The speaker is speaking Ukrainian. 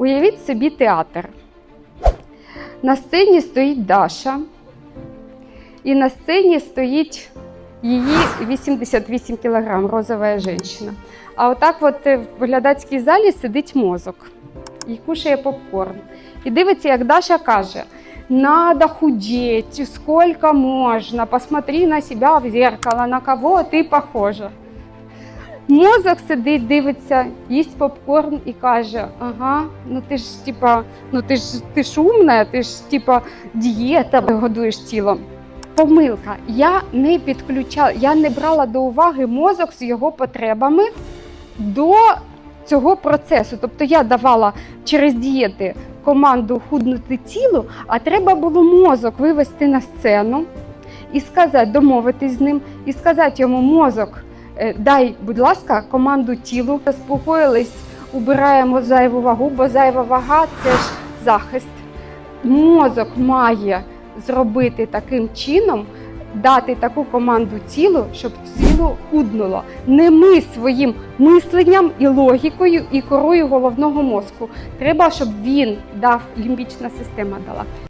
Уявіть собі театр. На сцені стоїть Даша, і на сцені стоїть її 88 кг, розова жінка. А отак от е, в глядацькій залі сидить мозок і кушає попкорн. І дивиться, як Даша каже: Надо худеть, сколько можно, посмотри на себя в зеркало, на кого ти похожа. Мозок сидить, дивиться, їсть попкорн і каже: Ага, ну ти ж типа, ну ти ж ти ж умна, ти ж типа дієта годуєш тіло. Помилка. Я не підключала, я не брала до уваги мозок з його потребами до цього процесу. Тобто я давала через дієти команду худнути тілу, а треба було мозок вивести на сцену і сказати, домовитись з ним, і сказати йому мозок. Е, Дай, будь ласка, команду тілу. Заспокоїлись, убираємо зайву вагу, бо зайва вага це ж захист. Мозок має зробити таким чином, дати таку команду тілу, щоб тіло худнуло. Не ми своїм мисленням і логікою, і корою головного мозку. Треба, щоб він дав лімбічна система дала.